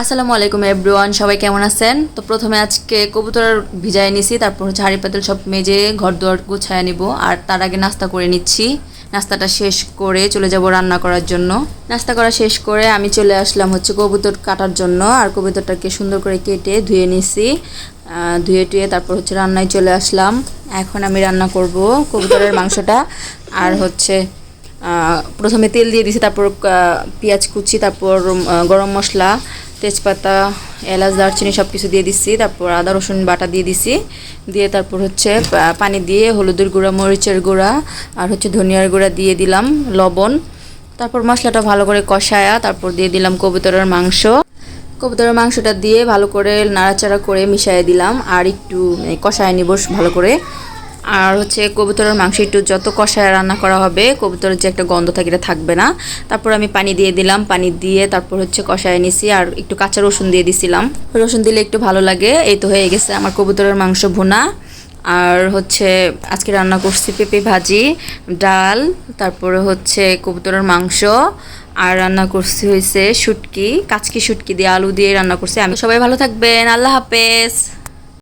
আসসালামু আলাইকুম এভরিওয়ান সবাই কেমন আছেন? তো প্রথমে আজকে কবুতর ভিজায় নিছি, তারপর হচ্ছে হাঁড়ি পাতিল সব মেজে ঘর দুয়ার গুছায় নিব, আর তার আগে নাস্তা করে নিচ্ছি। নাস্তাটা শেষ করে চলে যাব রান্না করার জন্য। নাস্তা করা শেষ করে আমি চলে আসলাম হচ্ছে কবুতর কাটার জন্য, আর কবুতরটাকে সুন্দর করে কেটে ধুয়ে নিছি। ধুয়ে টুয়ে তারপর হচ্ছে রান্নায় চলে আসলাম। এখন আমি রান্না করব কবুতরের মাংসটা, আর হচ্ছে প্রথমে তেল দিয়ে দিছি, তারপর পেঁয়াজ কুচি, তারপর গরম মশলা তেজপাতা এলাচ দারচিনি সব কিছু দিয়ে দিচ্ছি তারপর আদা রসুন বাটা দিয়ে দিছি দিয়ে তারপর হচ্ছে পানি দিয়ে হলুদের গুঁড়া মরিচের গুঁড়া আর হচ্ছে ধনিয়ার গুঁড়া দিয়ে দিলাম লবণ। তারপর মশলাটা ভালো করে কষায়া তারপর দিয়ে দিলাম কবুতরের মাংস। কবুতরের মাংসটা দিয়ে ভালো করে নাড়াচাড়া করে মিশিয়ে দিলাম আর একটু মানে, কষায় নিব ভালো করে। আর হচ্ছে কবুতরের মাংস একটু যত কষায় রান্না করা হবে, কবুতরের যে একটা গন্ধ থাকে এটা থাকবে না। তারপর আমি পানি দিয়ে দিলাম, পানি দিয়ে তারপর হচ্ছে কষায় নিছি আর একটু কাঁচা রসুন দিয়ে দিছিলাম। রসুন দিলে একটু ভালো লাগে, এই তো হয়ে গেছে আমার কবুতরের মাংস ভুনা। আর হচ্ছে আজকে রান্না করছি পেঁপে ভাজি, ডাল, তারপরে হচ্ছে কবুতরের মাংস, আর রান্না করছি হয়েছে শুটকি, কাচকি শুটকি দিয়ে আলু দিয়ে রান্না করছি আমি। সবাই ভালো থাকবেন, আল্লাহ হাফেজ।